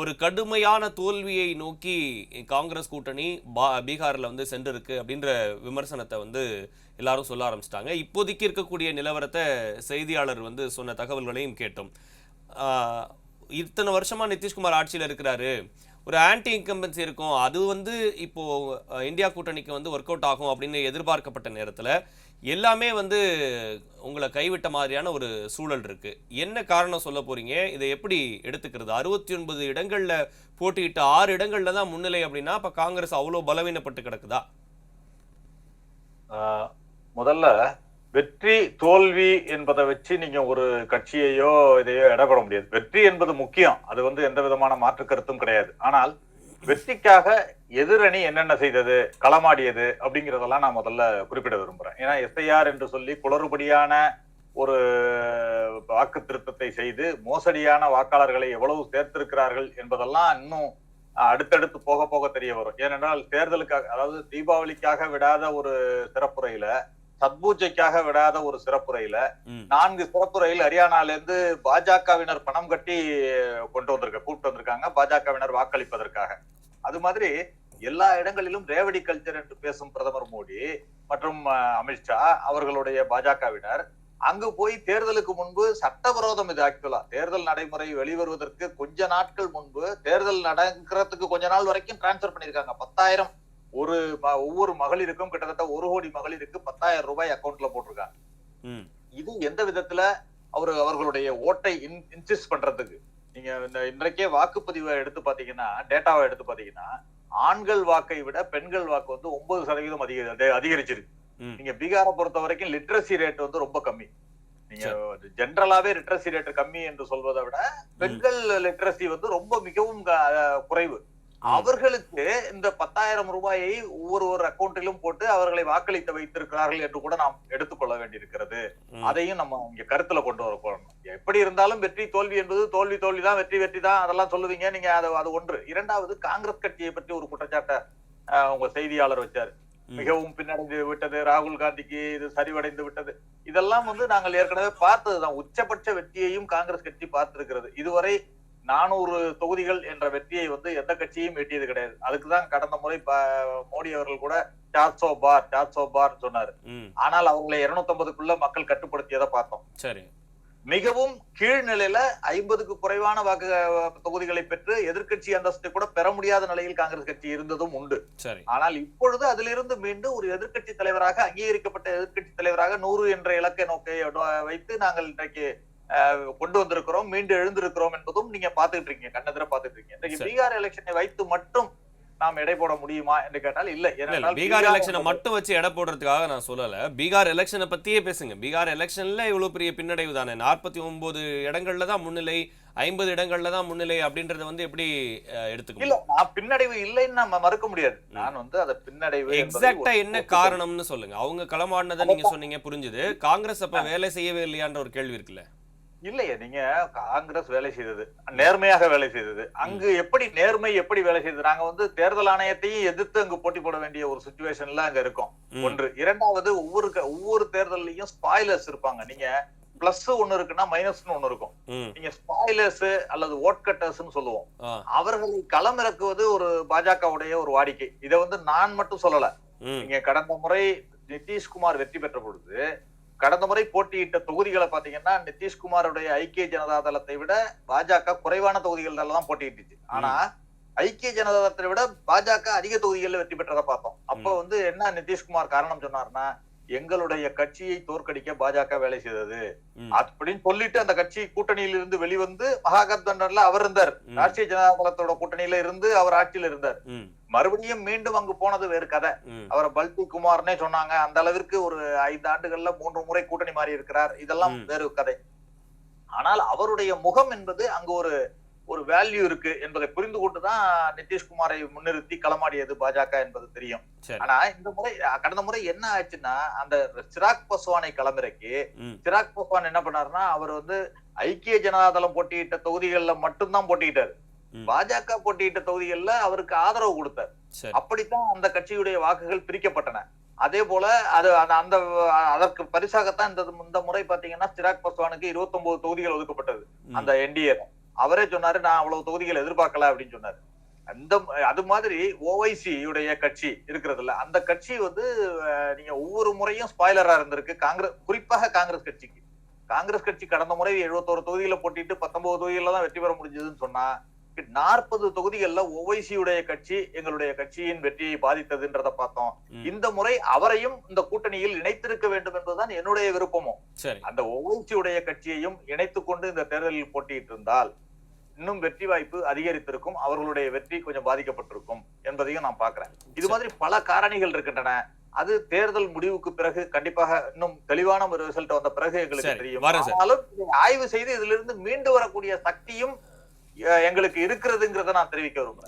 ஒரு கடுமையான தோல்வியை நோக்கி காங்கிரஸ் கூட்டணி பா- பீகாரில் வந்து சென்றிருக்கு அப்படின்ற விமர்சனத்தை வந்து எல்லாரும் சொல்ல ஆரம்பிச்சிட்டாங்க. இப்போதைக்கு இருக்கக்கூடிய நிலவரத்தை செய்தியாளர் வந்து சொன்ன தகவல்களையும் கேட்டோம். இத்தனை வருஷமாக நிதிஷ்குமார் ஆட்சியில் இருக்கிறாரு. ஒரு ஆன்டி இன்கம்பன்சி இருக்கும். அது வந்து இப்போது இந்தியா கூட்டணிக்கு வந்து ஒர்க் அவுட் ஆகும் அப்படின்னு எதிர்பார்க்கப்பட்ட நேரத்தில் எல்லாமே வந்து உங்களை கைவிட்ட மாதிரியான ஒரு சூழல் இருக்குது என்ன காரணம் சொல்ல போகிறீங்க இதை எப்படி எடுத்துக்கிறது? அறுபத்தி ஒன்பது இடங்களில் போட்டியிட்ட ஆறு இடங்களில் தான் முன்னிலை அப்படின்னா இப்போ காங்கிரஸ் அவ்வளோ பலவீனப்பட்டு கிடக்குதா? முதல்ல வெற்றி தோல்வி என்பதை வச்சு நீங்க ஒரு கட்சியையோ இதையோ இடப்பட முடியாது. வெற்றி என்பது முக்கியம். அது வந்து எந்த விதமான மாற்று கருத்தும் கிடையாது. ஆனால் வெற்றிக்காக எதிரணி என்னென்ன செய்தது களமாடியது அப்படிங்கிறதெல்லாம் நான் முதல்ல குறிப்பிட விரும்புறேன். ஏன்னா எஸ்ஐஆர் என்று சொல்லி குளறுபடியான ஒரு வாக்கு திருத்தத்தை செய்து மோசடியான வாக்காளர்களை எவ்வளவு சேர்த்திருக்கிறார்கள் என்பதெல்லாம் இன்னும் அடுத்தடுத்து போக போக தெரிய வரும். ஏனென்றால் தேர்தலுக்காக அதாவது தீபாவளிக்காக விடாத ஒரு சிறப்புரையில சத்பூஜைக்காக விடாத ஒரு சிறப்புரையில நான்கு சிறப்புரையில் ஹரியானால இருந்து பாஜகவினர் பணம் கட்டி கொண்டு வந்திருக்க கூப்பிட்டு வந்திருக்காங்க. பாஜகவினர் வாக்களிப்பதற்காக. அது மாதிரி எல்லா இடங்களிலும் ரேவடி கல்ச்சர் என்று பேசும் பிரதமர் மோடி மற்றும் அமித்ஷா அவர்களுடைய பாஜகவினர் அங்கு போய் தேர்தலுக்கு முன்பு சட்டவிரோதம் இது ஆக்சுவலா தேர்தல் நடைமுறை வெளிவருவதற்கு கொஞ்ச நாட்கள் முன்பு தேர்தல் நடக்கிறதுக்கு கொஞ்ச நாள் வரைக்கும் டிரான்ஸ்பர் பண்ணிருக்காங்க பத்தாயிரம் ஒரு ஒவ்வொரு மகளிருக்கும் கிட்டத்தட்ட ஒரு கோடி மகளிருக்கு பத்தாயிரம் ரூபாய் அக்கௌண்ட்ல போட்டிருக்காங்க. இது எந்த விதத்துல அவரு அவர்களுடைய ஓட்டை இன்சிஸ்ட் பண்றதுக்கு? நீங்க இந்த இன்றைக்கே வாக்குப்பதிவை எடுத்து பாத்தீங்கன்னா டேட்டாவை எடுத்து பாத்தீங்கன்னா ஆண்கள் வாக்கை விட பெண்கள் வாக்கு வந்து ஒன்பது சதவீதம் அதிக அதி- அதிகரிச்சிருக்கு. நீங்க பீகாரை பொறுத்த வரைக்கும் லிட்ரஸி ரேட் வந்து ரொம்ப கம்மி. நீங்க ஜென்ரலாவே லிட்ரஸி ரேட் கம்மி என்று சொல்வதை விட பெண்கள் லிட்ரஸி வந்து ரொம்ப மிகவும் குறைவு. அவர்களுக்கு இந்த பத்தாயிரம் ரூபாயை ஒவ்வொரு ஒரு அக்கௌண்டிலும் போட்டு அவர்களை வாக்களிக்க வைத்திருக்கிறார்கள் என்று கூட நாம் எடுத்துக்கொள்ள வேண்டியிருக்கிறது. அதையும் நம்ம இங்க கருத்துல கொண்டு வர போறோம். எப்படி இருந்தாலும் வெற்றி தோல்வி என்பது தோல்வி தோல்வி தான் வெற்றி வெற்றி தான் அதெல்லாம் சொல்லுவீங்க. நீங்க அது அது ஒன்று. இரண்டாவது காங்கிரஸ் கட்சியை பற்றி ஒரு குற்றச்சாட்டை உங்க செய்தியாளர் வச்சாரு. மிகவும் பின்னடைந்து விட்டது ராகுல் காந்திக்கு இது சரிவடைந்து விட்டது. இதெல்லாம் வந்து நாங்கள் ஏற்கனவே பார்த்ததுதான். உச்சபட்ச வெற்றியையும் காங்கிரஸ் கட்சி பார்த்திருக்கிறது. இதுவரை நானூறு தொகுதிகள் என்ற வெற்றியை வந்து எந்த கட்சியும் எட்டியது கிடையாது. அதுக்குதான் கடந்த முறை மோடி அவர்கள் கூட சார்சோ பார் சார்சோ பார் சொன்னாரு. ஆனால் அவங்களை 250 மக்கள் கட்டுப்படுத்தியதை பார்த்தோம். சரி. மிகவும் கீழ்நிலையில ஐம்பதுக்கு குறைவான வாக்கு தொகுதிகளை பெற்று எதிர்க்கட்சி அந்தஸ்தை கூட பெற முடியாத நிலையில் காங்கிரஸ் கட்சி இருந்ததும் உண்டு. ஆனால் இப்பொழுது அதிலிருந்து மீண்டும் ஒரு எதிர்க்கட்சி தலைவராக அங்கீகரிக்கப்பட்ட எதிர்க்கட்சி தலைவராக நூறு என்ற இலக்கை நோக்கி வைத்து நாங்கள் இன்றைக்கு கொண்டு வந்திருக்கிறோம் மீண்டும் எழுந்திருக்கிறோம் என்பதும் நீங்க பாத்துட்டு இருக்கீங்க கண்ணெதிர பாத்துட்டு இருக்கீங்க. பீகார் எலெக்ஷனை வைத்து மட்டும் நாம் எடை போட முடியுமா என்று கேட்டால் இல்லை. ஏனென்றால் பீகார் எலெக்ஷனை மட்டும் வச்சு எடை போடுறதுக்காக நான் சொல்லல. பீகார் எலெக்ஷனை பத்தியே பேசுங்க. பீகார் எலெக்ஷன்ல இவ்வளவு பெரிய பின்னடைவு தானே? நாற்பத்தி ஒன்பது இடங்கள்ல தான் முன்னிலை ஐம்பது இடங்கள்ல தான் முன்னிலை அப்படின்றத வந்து எப்படி எடுத்துக்க இல்ல நான் பின்னடைவு இல்லைன்னு நம்ம மறுக்க முடியாது. நான் வந்து அதை பின்னடைவு எக்ஸாக்டா என்ன. காரணம்னு சொல்லுங்க. அவங்க களமாடினதை நீங்க சொன்னீங்க புரிஞ்சுது. காங்கிரஸ் அப்ப வேலை செய்யவே இல்லையான்ற ஒரு கேள்வி இருக்குல்ல? இல்லையே நீங்க காங்கிரஸ் வேலை செய்தது நேர்மையாக வேலை செய்தது. அங்கு எப்படி நேர்மை எப்படி வேலை செய்தது? நாங்க வந்து தேர்தல் ஆணையத்தையும் எதிர்த்து அங்கு போட்டி போட வேண்டிய ஒரு சுச்சுவேஷன்ல அங்க இருக்கோம். ஒன்று. இரண்டாவது ஒவ்வொரு ஒவ்வொரு தேர்தல்லையும் ஸ்பாய்லர்ஸ் இருப்பாங்க. நீங்க பிளஸ் ஒண்ணு இருக்குன்னா மைனஸ்னு ஒண்ணு இருக்கும். நீங்க ஸ்பாய்லர்ஸ் அல்லது ஓட் கட்டர்ஸ்னு சொல்லுவோம். அவர்களை களமிறக்குவது ஒரு பாஜகவுடைய ஒரு வாடிக்கை. இதை வந்து நான் மட்டும் சொல்லல. நீங்க கடந்த முறை நிதிஷ்குமார் வெற்றி பெற்ற பொழுது கடந்த முறை போட்டியிட்ட தொகுதிகளை பாத்தீங்கன்னா நிதிஷ்குமாருடைய ஐக்கிய ஜனதா தளத்தை விட பாஜக குறைவான தொகுதிகள்ல தான் போட்டியிட்டுச்சு. ஆனா ஐக்கிய ஜனதா தளத்தை விட பாஜக அதிக தொகுதிகளில் வெற்றி பெற்றதை பார்த்தோம். அப்ப. வந்து என்ன நிதிஷ்குமார் காரணம் சொன்னார்னா எங்களுடைய கட்சியை தோற்கடிக்க பாஜக வேலை செய்தது. அப்படின்னு சொல்லிட்டு அந்த கட்சி கூட்டணியில இருந்து வெளிவந்து மகாகத்பண்டன்ல அவர் இருந்தார். ராஷ்டிரிய ஜனதா தளத்தோட கூட்டணியில இருந்து அவர் ஆட்சியில இருந்தார். மறுபடியும் மீண்டும் அங்கு போனது வேறு கதை. அவரை பல்டி குமார்னே சொன்னாங்க அந்த அளவிற்கு ஒரு ஐந்து ஆண்டுகள்ல மூன்று முறை கூட்டணி மாறி இருக்கிறார். இதெல்லாம். வேறு கதை. ஆனால் அவருடைய முகம் என்பது அங்கு ஒரு ஒரு வேல்யூ இருக்கு என்பதை புரிந்து கொண்டுதான் நிதிஷ்குமாரை முன்னிறுத்தி களமாடியது பாஜக என்பது தெரியும். ஆனா இந்த முறை கடந்த முறை என்ன ஆச்சுன்னா அந்த சிராக் பஸ்வானை களமிறக்கி சிராக் பஸ்வான் என்ன பண்ணாருன்னா அவர் வந்து ஐக்கிய ஜனதாதளம் போட்டியிட்ட தொகுதிகள்ல மட்டும்தான் போட்டியிட்டார். பாஜக போட்டியிட்ட தொகுதிகள்ல அவருக்கு ஆதரவு கொடுத்தார். அப்படித்தான் அந்த கட்சியுடைய வாக்குகள் பிரிக்கப்பட்டன. அதே போல அது அந்த- அந்த அதற்கு பரிசாகத்தான் இந்த இந்த முறை பாத்தீங்கன்னா சிராக் பஸ்வானுக்கு 29 தொகுதிகள் ஒதுக்கப்பட்டது. அந்த என்டிஏ அவரே சொன்னாரு நான் அவ்வளவு தொகுதிகள் எதிர்பார்க்கல அப்படின்னு சொன்னாரு. அந்த அது மாதிரி ஓவைசி உடைய கட்சி இருக்கிறதுல அந்த கட்சி வந்து நீங்க ஒவ்வொரு முறையும் ஸ்பாய்லரா இருந்திருக்கு. காங்கிரஸ் குறிப்பாக காங்கிரஸ் கட்சிக்கு. காங்கிரஸ் கட்சி கடந்த முறை 71 தொகுதியில போட்டிட்டு 19 தொகுதியில தான் வெற்றி பெற முடிஞ்சதுன்னு சொன்னா நாற்பது தொகுதிகள்ல ஓவைசி உடைய கட்சி எங்களுடைய கட்சியின் வெற்றியை பாதித்ததுன்றத பார்த்தோம். இந்த முறை அவரையும் இந்த கூட்டணியில் இணைத்திருக்க வேண்டும் என்பதுதான் என்னுடைய விருப்பமும். அந்த ஓவைசி உடைய கட்சியையும் இணைத்துக் கொண்டு இந்த தேர்தலில் போட்டியிட்டு இருந்தால் இன்னும் வெற்றி வாய்ப்பு அதிகரித்திருக்கும் அவர்களுடைய வெற்றி கொஞ்சம் பாதிக்கப்பட்டிருக்கும் என்பதையும் நான் பார்க்கிறேன். இது மாதிரி பல காரணிகள் இருக்கின்றன. அது தேர்தல் முடிவுக்கு பிறகு கண்டிப்பாக இன்னும் தெளிவான ஒரு ரிசல்ட் வந்த பிறகு எங்களுக்கு தெரியும். ஆனாலும் ஆய்வு செய்து இதிலிருந்து மீண்டு வரக்கூடிய சக்தியும் எங்களுக்கு இருக்கிறதுங்கிறத நான் தெரிவிக்க விரும்புறேன்.